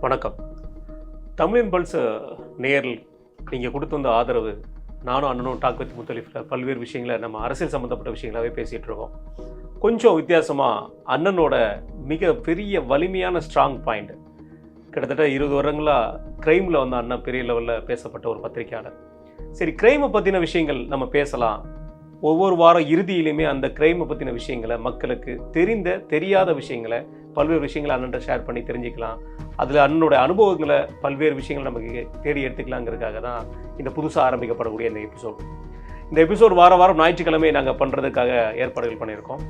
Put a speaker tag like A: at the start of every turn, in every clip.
A: வணக்கம். தமிழின் பல்ஸ் நேரில் நீங்கள் கொடுத்து வந்த ஆதரவு நானும் அண்ணனும் டாக் வித் முத்தலிஃபில் பல்வேறு விஷயங்களை நம்ம அரசியல் சம்மந்தப்பட்ட விஷயங்களாகவே பேசிகிட்டு இருக்கோம். கொஞ்சம் வித்தியாசமாக அண்ணனோட மிக பெரிய வலிமையான ஸ்ட்ராங் பாயிண்ட் கிட்டத்தட்ட இருபது வருடங்களாக க்ரைமில் வந்து அண்ணன் பெரிய லெவலில் பேசப்பட்ட ஒரு பத்திரிகையாளர். சரி க்ரைமை பற்றின விஷயங்கள் நம்ம பேசலாம். ஒவ்வொரு வாரம் இறுதியிலுமே அந்த க்ரைமை பற்றின விஷயங்களை மக்களுக்கு தெரிந்த தெரியாத விஷயங்களை பல்வேறு விஷயங்களை அண்ணன்ட்ட ஷேர் பண்ணி தெரிஞ்சுக்கலாம். அதில் அண்ணனுடைய அனுபவங்களை பல்வேறு விஷயங்கள் நமக்கு தேடி எடுத்துக்கலாங்கிறதுக்காக தான் இந்த புதுசாக ஆரம்பிக்கப்படக்கூடிய இந்த எபிசோட் இந்த எபிசோட் வார வாரம் ஞாயிற்றுக்கிழமை நாங்கள் பண்ணுறதுக்காக ஏற்பாடுகள் பண்ணியிருக்கோம்.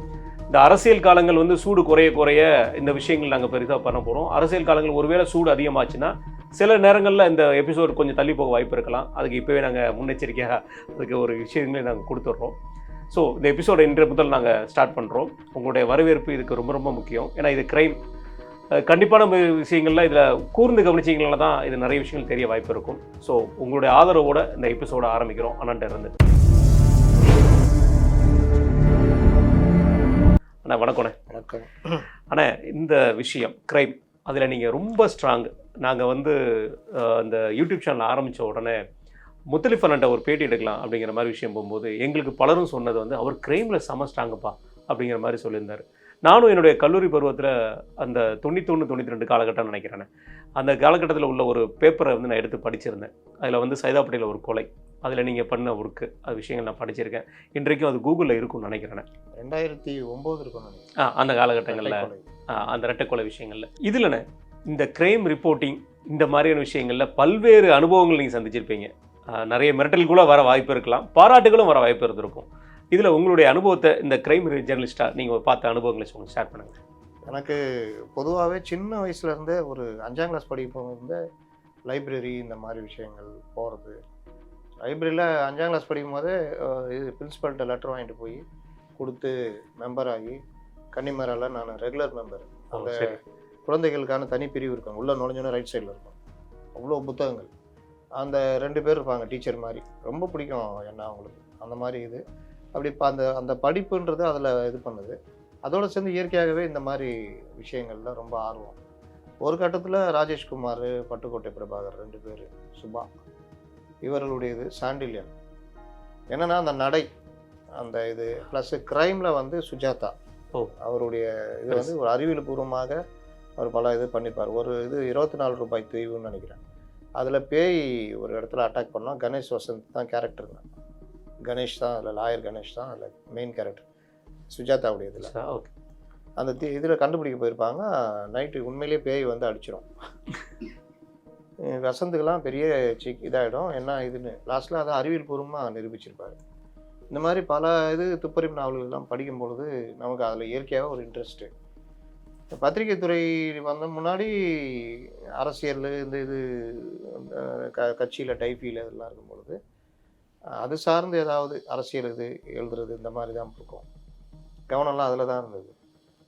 A: இந்த அரசியல் காலங்கள் வந்து சூடு குறைய குறைய இந்த விஷயங்கள் நாங்கள் பெரிதாக பண்ண போகிறோம் அரசியல் காலங்கள் ஒருவேளை சூடு அதிகமாச்சுன்னா சில நேரங்களில் இந்த எபிசோட் கொஞ்சம் தள்ளி போக வாய்ப்பு இருக்கலாம். அதுக்கு இப்போவே நாங்கள் முன்னெச்சரிக்கையாக அதுக்கு ஒரு விஷயங்களே நாங்கள் கொடுத்துட்றோம். ஸோ இந்த எபிசோட இன்று முதல் நாங்கள் ஸ்டார்ட் பண்ணுறோம் உங்களுடைய வரவேற்பு இதுக்கு ரொம்ப ரொம்ப முக்கியம். ஏன்னா இது க்ரைம் கண்டிப்பான ம- விஷயங்கள்ல இதில் கூர்ந்து கவனிச்சிங்கனால தான் இது நிறைய விஷயங்கள் தெரிய வாய்ப்பு இருக்கும். ஸோ உங்களுடைய ஆதரவோட இந்த எபிசோட ஆரம்பிக்கிறோம். அண்ணன்ட்ட இருந்து. அண்ணா வணக்கண்ணே
B: வணக்கம்.
A: அண்ணா இந்த விஷயம் க்ரைம் அதில் நீங்கள் ரொம்ப ஸ்ட்ராங் நாங்கள் வந்து இந்த யூடியூப் சேனல் ஆரம்பித்த உடனே முத்தலிஃப் அண்ணன்ட்ட ஒரு பேட்டி எடுக்கலாம் அப்படிங்கிற மாதிரி விஷயம் போகும்போது எங்களுக்கு பலரும் சொன்னது வந்து அவர் க்ரைமில் செம ஸ்ட்ராங்குப்பா அப்படிங்கிற மாதிரி சொல்லியிருந்தார். நானும் என்னுடைய கல்லூரி பருவத்தில் அந்த தொண்ணூத்தொன்று தொண்ணூற்றி ரெண்டு காலகட்டம் நினைக்கிறேன் அந்த காலகட்டத்தில் உள்ள ஒரு பேப்பரை வந்து நான் எடுத்து படிச்சிருந்தேன். அதில் வந்து சைதாப்பட்டியில் ஒரு கொலை அதில் நீங்கள் பண்ண ஒர்க்கு அது விஷயங்கள் நான் படிச்சிருக்கேன். இன்றைக்கும் அது கூகுளில் இருக்கும்னு நினைக்கிறேன்.
B: ரெண்டாயிரத்தி ஒம்பது இருக்கும்
A: ஆ அந்த காலகட்டங்களில் அந்த ரெட்டைக்கொலை விஷயங்களில். இதுலண்ணே இந்த கிரைம் ரிப்போர்ட்டிங் இந்த மாதிரியான விஷயங்களில் பல்வேறு அனுபவங்கள் நீங்கள் சந்திச்சிருப்பீங்க. நிறைய மிரட்டல் கூட வர வாய்ப்பு இருக்கலாம். பாராட்டுகளும் வர வாய்ப்பு இருந்திருக்கும். இதில் உங்களுடைய அனுபவத்தை இந்த கிரைம் ஜெர்னலிஸ்டாக நீங்கள் பார்த்த அனுபவங்களை சொல்லுங்க ஷேர் பண்ணுங்கள்
B: எனக்கு பொதுவாகவே சின்ன வயசுல இருந்தே ஒரு அஞ்சாம் கிளாஸ் படிக்கும் இருந்தே லைப்ரரி இந்த மாதிரி விஷயங்கள் போகிறது லைப்ரரியில் அஞ்சாம் கிளாஸ் படிக்கும் போதே இது பிரின்ஸிபல்கிட்ட லெட்டர் வாங்கிட்டு போய் கொடுத்து மெம்பர் ஆகி கன்னிமரால நான் ரெகுலர் மெம்பர் அந்த குழந்தைகளுக்கான தனி பிரிவு இருக்கும். உள்ளே நுழைஞ்சோன்னே ரைட் சைடில் இருக்கும். அவ்வளோ புத்தகங்கள். அந்த ரெண்டு பேர் இருப்பாங்க டீச்சர் மாதிரி. ரொம்ப பிடிக்கும் என்ன அவங்களுக்கு. அந்த மாதிரி இது. அப்படி இப்போ அந்த அந்த படிப்புன்றது அதில் இது பண்ணுது. அதோட சேர்ந்து இயற்கையாகவே இந்த மாதிரி விஷயங்கள்ல ரொம்ப ஆர்வம். ஒரு கட்டத்தில் ராஜேஷ்குமார் பட்டுக்கோட்டை பிரபாகர் ரெண்டு பேர் சுபா. இவர்களுடையது சாண்டில்யன். என்னன்னா அந்த நடை அந்த இது ப்ளஸ் க்ரைமில் வந்து சுஜாதா.
A: ஓ.
B: அவருடைய இது வந்து ஒரு அறிவியல் பூர்வமாக அவர் பல இது பண்ணியிருப்பார் ஒரு இது இருபத்தி நாலு ரூபாய் தீவுன்னு நினைக்கிறேன். அதில் பேய் ஒரு இடத்துல அட்டாக் பண்ணோம். கணேஷ் வசந்த் தான் கேரக்டருங்க கணேஷ் தான் அதில் லாயர் கணேஷ் தான் அதில் மெயின் கேரக்டர் சுஜாதாவுடைய இதில்.
A: ஓகே
B: அந்த தி இதில் கண்டுபிடிக்க போயிருப்பாங்க. நைட்டு உண்மையிலேயே பேய் வந்து அடிச்சிடும் வசந்துக்கெல்லாம் பெரிய சிக் இதாகிடும் என்ன இதுன்னு. லாஸ்ட்டில் அதை அறிவியல் பூர்வமாக நிரூபிச்சிருப்பாரு. இந்த மாதிரி பல இது துப்பறியும் நாவல்கள்லாம் படிக்கும் பொழுது நமக்கு அதில் இயற்கையாக ஒரு இன்ட்ரெஸ்ட்டு பத்திரிகை துறை வந்த முன்னாடி அரசியல் இந்த இது க கட்சியில் டைஃபியில் இதெல்லாம் இருக்கும் பொழுது அது சார்ந்து ஏதாவது அரசியல் இது எழுதுறது இந்த மாதிரி தான் இருக்கும். கவனம்லாம் அதில் தான் இருந்தது.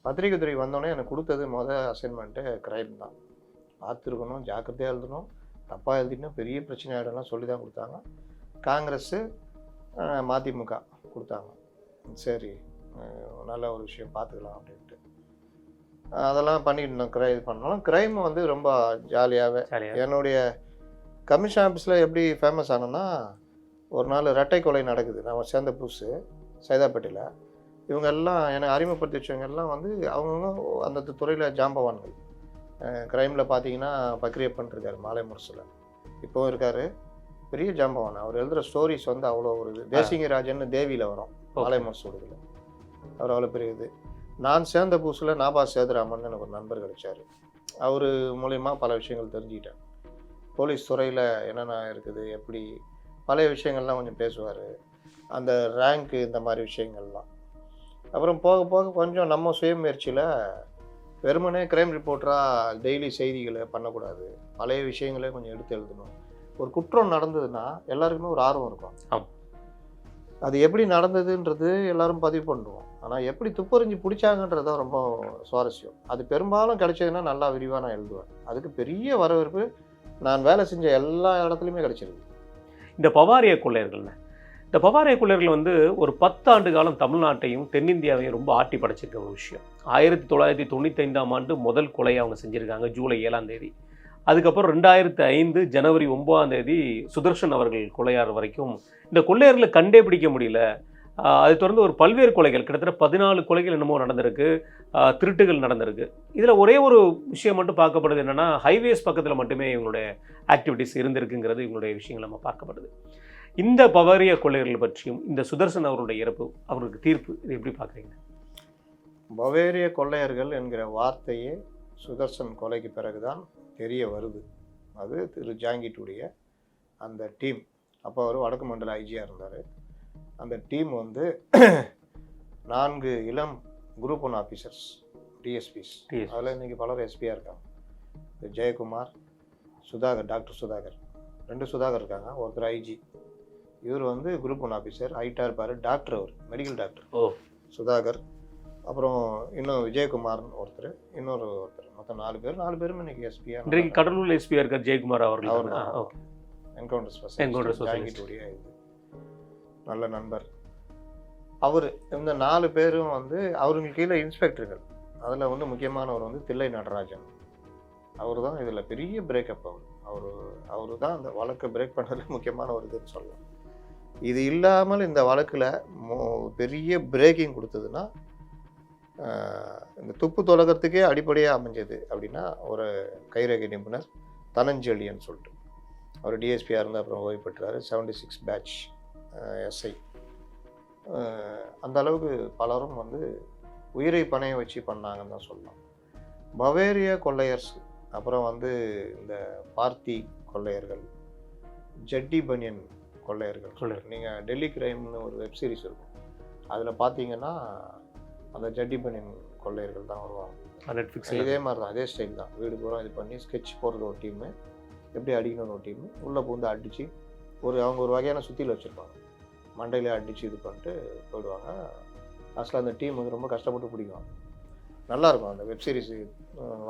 B: பத்திரிகை துறை வந்தோடனே எனக்கு கொடுத்தது மொதல் அசைன்மெண்ட்டு கிரைம் தான். பார்த்துருக்கணும் ஜாக்கிரதையாக எழுதணும் தப்பாக எழுதினா பெரிய பிரச்சனை ஆகிடும்லாம் சொல்லி தான் கொடுத்தாங்க. காங்கிரஸ்ஸு மதிமுக கொடுத்தாங்க. சரி நல்ல ஒரு விஷயம் பார்த்துக்கலாம் அப்படின்ட்டு. அதெல்லாம் பண்ணிட்டு இருந்தோம் கிரை இது பண்ணாலும் கிரைம் வந்து ரொம்ப ஜாலியாகவே என்னுடைய கமிஷன் ஆஃபீஸில் எப்படி ஃபேமஸ் ஆனேன்னா ஒரு நாள் ரெட்டை கொலை நடக்குது. நான் சேர்ந்த புதுசு சைதாப்பேட்டையில். இவங்க எல்லாம் என்னை அறிமுகப்படுத்தி வச்சவங்க எல்லாம் வந்து அவங்கவுங்க அந்த துறையில் ஜாம்பவான்கள் க்ரைமில் பார்த்தீங்கன்னா பக்ரியப்பன் இருக்கார் மாலை முரசில். இப்போவும் இருக்கார். பெரிய ஜாம்பவான் அவர் எழுதுகிற ஸ்டோரிஸ் வந்து அவ்வளோ ஒரு இது. தேசிங்க ராஜன் தேவியில் வரும். மாலை முரசோட இதில் அவர் அவ்வளோ பெரிய இது. நான் சேர்ந்த புதுசில் நாபா சேதுராமன் எனக்கு ஒரு நண்பர் கிடைச்சார். அவர் மூலயமா பல விஷயங்கள் தெரிஞ்சுக்கிட்டேன். போலீஸ் துறையில் என்னென்ன இருக்குது எப்படி பழைய விஷயங்கள்லாம் கொஞ்சம் பேசுவார். அந்த ரேங்க்கு இந்த மாதிரி விஷயங்கள்லாம். அப்புறம் போக போக கொஞ்சம் நம்ம சுயமுயற்சியில் வெறுமனே கிரைம் ரிப்போர்ட்டராக டெய்லி செய்திகளை பண்ணக்கூடாது. பழைய விஷயங்களே கொஞ்சம் எடுத்து எழுதணும். ஒரு குற்றம் நடந்ததுன்னா எல்லாருக்குமே ஒரு ஆர்வம் இருக்கும். அது எப்படி நடந்ததுன்றது எல்லாரும் பதிவு பண்ணுவோம். ஆனால் எப்படி துப்பறிஞ்சு பிடிச்சாங்கன்றது தான் ரொம்ப சுவாரஸ்யம். அது பெரும்பாலும் கிடைச்சதுன்னா நல்லா விரிவாக நான் எழுதுவேன். அதுக்கு பெரிய வரவேற்பு நான் வேலை செஞ்ச எல்லா இடத்துலையுமே கிடைச்சிருக்கு.
A: இந்த பவாரிய கொள்ளையர்கள்ண்ணே இந்த பவாரிய கொள்ளையர்கள் வந்து ஒரு பத்தாண்டு காலம் தமிழ்நாட்டையும் தென்னிந்தியாவையும் ரொம்ப ஆட்டி படைச்சிருக்க ஒரு விஷயம். ஆயிரத்தி தொள்ளாயிரத்தி தொண்ணூத்தைந்தாம் ஆண்டு முதல் கொலையை அவங்க செஞ்சுருக்காங்க ஜூலை ஏழாம் தேதி. அதுக்கப்புறம் ரெண்டாயிரத்து ஐந்து ஜனவரி ஒன்பதாம் தேதி சுதர்ஷன் அவர்கள் கொலையார் வரைக்கும். இந்த கொள்ளையர்களை கண்டே பிடிக்க முடியல. அதை தொடர்ந்து ஒரு பல்வேறு கொலைகள் கிட்டத்தட்ட பதினாலு கொலைகள் என்னமோ நடந்திருக்கு. திருட்டுகள் நடந்திருக்கு. இதில் ஒரே ஒரு விஷயம் மட்டும் பார்க்கப்படுது என்னென்னா ஹைவேஸ் பக்கத்தில் மட்டுமே இவங்களுடைய ஆக்டிவிட்டிஸ் இருந்திருக்குங்கிறது இவங்களுடைய விஷயங்கள் நம்ம பார்க்கப்படுது. இந்த பவரிய கொள்ளையர்கள் பற்றியும் இந்த சுதர்சன் அவருடைய இறப்பு அவருக்கு தீர்ப்பு இது எப்படி பார்க்குறீங்க?
B: பவேரிய கொள்ளையர்கள் என்கிற வார்த்தையே சுதர்சன் கொலைக்கு பிறகுதான் தெரிய வருது. அது திரு ஜாங்கிட்டுடைய அந்த டீம். அப்போ அவர் வடக்கு மண்டல ஐஜியாக இருந்தார். அந்த டீம் வந்து நான்கு இளம் குரூப் ஒன் ஆஃபீஸர்ஸ் டிஎஸ்பிஸ். அதில் இன்றைக்கி பலர் எஸ்பியாக இருக்காங்க. ஜெயக்குமார் சுதாகர் டாக்டர் சுதாகர். ரெண்டு சுதாகர் இருக்காங்க. ஒருத்தர் ஐஜி இவர் வந்து குரூப் ஒன் ஆஃபீஸர் ஹைட்டாக இருப்பார். டாக்டர் அவர் மெடிக்கல் டாக்டர்
A: ஓ.
B: சுதாகர். அப்புறம் இன்னும் விஜயகுமார்னு ஒருத்தர் இன்னொரு ஒருத்தர். மொத்தம் நாலு பேர். நாலு பேரும் இன்னைக்கு எஸ்பியாக
A: இன்றைக்கு கடலூர் எஸ்பியா இருக்கார் ஜெயக்குமார்
B: அவர்
A: ஓகே.
B: என்கவுண்டர். ஜாங்கிட்டுடைய இது நல்ல நண்பர். அவர் இந்த நாலு பேரும் வந்து அவருக்கு கீழே இன்ஸ்பெக்டர்கள். அதில் வந்து முக்கியமானவர் வந்து தில்லை நடராஜன். அவர் தான் இதில் பெரிய பிரேக்கப் அவர். அவர் அவர் தான் அந்த வழக்கை பிரேக் பண்ணதில் முக்கியமான ஒரு இதுன்னு சொல்லலாம். இது இல்லாமல் இந்த வழக்கில் பெரிய பிரேக்கிங் கொடுத்ததுன்னா இந்த துப்பு தொலகத்துக்கே அடிப்படையாக அமைஞ்சது அப்படின்னா ஒரு கைரேகை நிபுணர் தனஞ்செழியன் சொல்லிட்டு. அவர் டிஎஸ்பியாக இருந்து அப்புறம் ஓய்வு பெற்றார். செவன்டி சிக்ஸ் பேட்ச் எஸ்ஐ அந்த அளவுக்கு பலரும் வந்து உயிரை பணைய வச்சு பண்ணாங்கன்னு தான் சொல்லலாம். பவேரியா கொள்ளையர்ஸ் அப்புறம் வந்து இந்த பார்த்தி கொள்ளையர்கள் ஜட்டி பனியன் கொள்ளையர்கள்.
A: கொள்ளையர்.
B: நீங்கள் டெல்லி கிரைம்னு ஒரு வெப் சீரிஸ் இருக்கும். அதில் பார்த்தீங்கன்னா அந்த ஜட்டி பனியன் கொள்ளையர்கள் தான் வருவாங்க.
A: நெட்ஃப்ளிக்ஸில்
B: இதே மாதிரி தான் அதே ஸ்டைல் தான். வீடு பூரா இது பண்ணி ஸ்கெட்ச் போடுறது ஒரு டீமு எப்படி அடிக்கணும்னு ஒரு டீமு உள்ளே பூந்து அடித்து ஒரு அவங்க ஒரு வகையான சுத்தியில் வச்சுருப்பாங்க. மண்டையிலே அடித்து இது பண்ணிட்டு போயிடுவாங்க. லாஸ்ட்டில் அந்த டீம் வந்து ரொம்ப கஷ்டப்பட்டு பிடிக்கும். நல்லாயிருக்கும் அந்த வெப் சீரிஸ்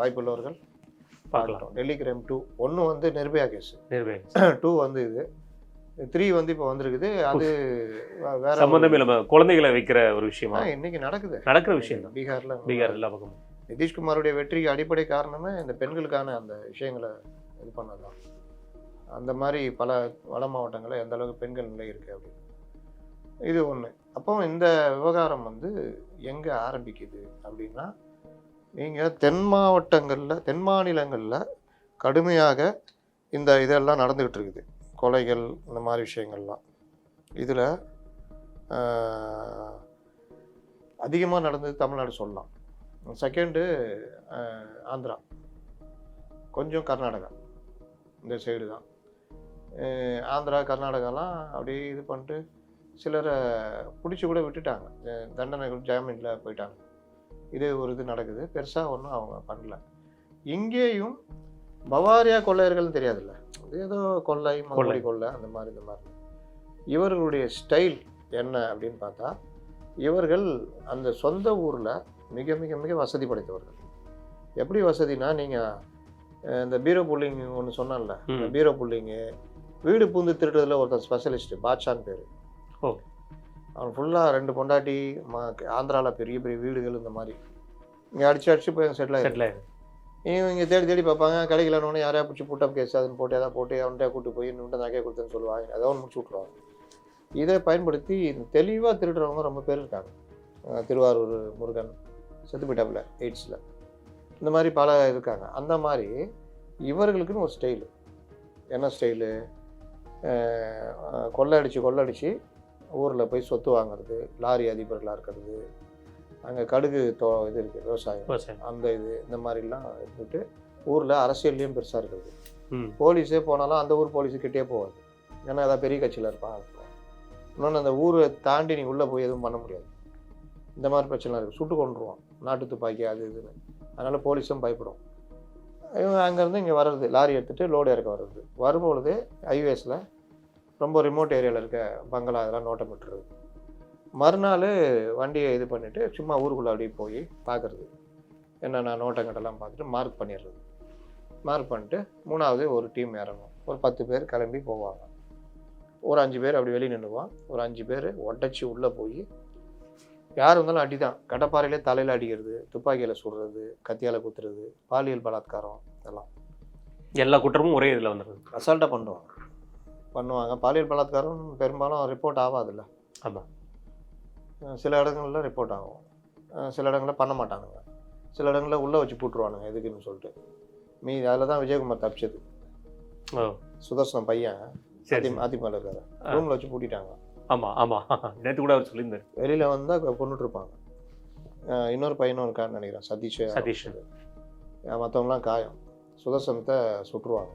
B: வாய்ப்புள்ளவர்கள்.
A: பார்க்கலாம்.
B: Delhi crime two. ஒன்று வந்து நிர்பயா கேஸ்
A: நிர்பயம்
B: டூ வந்து இது. த்ரீ வந்து இப்போ வந்திருக்குது. அது வேற
A: சம்பந்தம் இல்லாம குழந்தைகளை வைக்கிற ஒரு விஷயமா?
B: இன்னைக்கு நடக்குது.
A: நடக்கிற விஷயம் தான்.
B: பீகாரில்.
A: பீகார் எல்லா பக்கமும்.
B: நிதிஷ்குமாருடைய வெற்றிக்கு அடிப்படை காரணமே இந்த பெண்களுக்கான அந்த விஷயங்களை இது பண்ணதுதான். அந்த மாதிரி பல வட மாவட்டங்களில் எந்த அளவுக்கு பெண்கள் நிலை இருக்குது அப்படின்னு. இது ஒன்று அப்போ இந்த விவகாரம் வந்து எங்கே ஆரம்பிக்குது அப்படின்னா நீங்கள் தென் மாவட்டங்களில் தென் மாநிலங்களில் கடுமையாக இந்த இதெல்லாம் நடந்துக்கிட்டு இருக்குது. கொலைகள் இந்த மாதிரி விஷயங்கள்லாம். இதில் அதிகமாக நடந்தது தமிழ்நாடு சொல்லலாம் செகண்டு ஆந்திரா. கொஞ்சம் கர்நாடகா. இந்த சைடு தான். ஆந்திரா கர்நாடகாலாம் அப்படியே இது பண்ணிட்டு சிலரை பிடிச்சி கூட விட்டுட்டாங்க. தண்டனைகள் ஜாமீனில் போயிட்டாங்க. இது ஒரு இது நடக்குது. பெருசாக ஒன்றும் அவங்க பண்ணல. இங்கேயும் பவாரியா கொள்ளையர்கள்னு தெரியாதுல்ல? ஏதோ கொள்ளை மறுபடி கொள்ளை. அந்த மாதிரி இந்த மாதிரி. இவர்களுடைய ஸ்டைல் என்ன அப்படின்னு பார்த்தா இவர்கள் அந்த சொந்த ஊரில் மிக மிக மிக வசதி படைத்தவர்கள். எப்படி வசதினா நீங்கள் இந்த பீரோ புல்லிங் ஒன்று
A: ம்.
B: பீரோ புல்லிங்கு வீடு பூந்து திருடுறதுல ஒருத்தன் ஸ்பெஷலிஸ்ட் பாட்ஷான் பேர்.
A: ஓ.
B: அவன் ஃபுல்லாக ரெண்டு பொண்டாட்டி மா ஆந்திராவில் பெரிய பெரிய வீடுகள் இந்த மாதிரி. இங்கே அடிச்சு அடிச்சு போய் செட்டில் ஆகிடும்
A: செட்டில் ஆயிடும்.
B: இவங்க தேடி தேடி பார்ப்பாங்க கிடைக்கலன்னு யாரையா பிடிச்சி புட்டப் கேஸ் அதுன்னு போட்டு எதாவது போட்டு அவன்கிட்ட கூட்டு போய் இன்னும் நகையை கொடுத்தேன்னு சொல்லுவாங்க. ஏதோ ஒன்று முடிச்சு விட்ருவாங்க இதை பயன்படுத்தி தெளிவாக திருடுறவங்க ரொம்ப பேர் இருக்காங்க. திருவாரூர் முருகன் செத்து போயிட்டாப்புல எய்ட்ஸில் இந்த மாதிரி பல இருக்காங்க. அந்த மாதிரி இவர்களுக்குன்னு ஒரு ஸ்டைலு என்ன ஸ்டைலு கொள்ளடிச்சு கொள்ளடிச்சு ஊரில் போய் சொத்து வாங்குறது லாரி அதிபர்களாக இருக்கிறது. அங்கே கடுகு தோ இது இருக்குது விவசாயம். அந்த இது இந்த மாதிரிலாம் இருந்துட்டு ஊரில் அரசியல்லையும் பெருசாக இருக்குது
A: ம்.
B: போலீஸே போனாலும் அந்த ஊர் போலீஸு கிட்டே போகாது. ஏன்னா ஏதாவது பெரிய கட்சியில் இருப்பான். இன்னொன்று அந்த ஊரை தாண்டி நீ உள்ளே போய் எதுவும் பண்ண முடியாது. இந்த மாதிரி பிரச்சனை இருக்குது சுட்டு கொண்டுருவான் நாட்டு துப்பாக்கி அது இதுன்னு. அதனால் போலீஸும் பயப்படும் இவங்க அங்கேருந்து இங்கே வர்றது லாரி எடுத்துகிட்டு லோடு இறக்க வர்றது. வரும்பொழுது ஹைவேஸில் ரொம்ப ரிமோட் ஏரியாவில் இருக்க பங்களா இதெல்லாம் நோட்டம் விட்டுறது மறுநாள் வண்டியை இது பண்ணிவிட்டு சும்மா ஊருக்குள்ளே அப்படியே போய் பார்க்குறது. என்னென்ன நோட்டங்கட்டெல்லாம் பார்த்துட்டு மார்க் பண்ணிடுறது. மார்க் பண்ணிட்டு மூணாவது ஒரு டீம் இறங்கும் ஒரு பத்து பேர் கிளம்பி போவாங்க. ஒரு அஞ்சு பேர் அப்படி வெளியே நின்றுவான் ஒரு அஞ்சு பேர் உடச்சி உள்ளே போய் யார் இருந்தாலும் அடி தான் கடப்பாறையிலே தலையில் அடிக்கிறது துப்பாக்கியில் சுடுறது கத்தியால் குத்துறது பாலியல் பலாத்காரம் இதெல்லாம்.
A: எல்லா குற்றமும் ஒரே இதில் வந்துடுது.
B: அசால்ட்டாக பண்ணுவாங்க. பண்ணுவாங்க. பாலியல் பலாத்காரம் பெரும்பாலும் ரிப்போர்ட் ஆகாதுல்ல.
A: ஆமாம்
B: சில இடங்கள்ல ரிப்போர்ட் ஆகும். சில இடங்களில் பண்ண மாட்டானுங்க. சில இடங்களில் உள்ளே வச்சு போட்டுருவானுங்க எதுக்குன்னு சொல்லிட்டு. மீ அதில் தான் விஜயகுமார் தப்பிச்சது. சுதர்சனம் பையன் அதிமுக இருக்காரு. ரூமில் வச்சு பூட்டிட்டாங்க.
A: ஆமாம் ஆமாம் நேற்று கூட அவர் சொல்லியிருந்தார்.
B: வெளியில் வந்தால் அஹ் இன்னொரு பையனும் இருக்கான்னு நினைக்கிறேன் சதீஷ்.
A: சதீஷ்
B: மற்றவங்களாம் காயம். சுதர்சனத்தை சுட்டுருவாங்க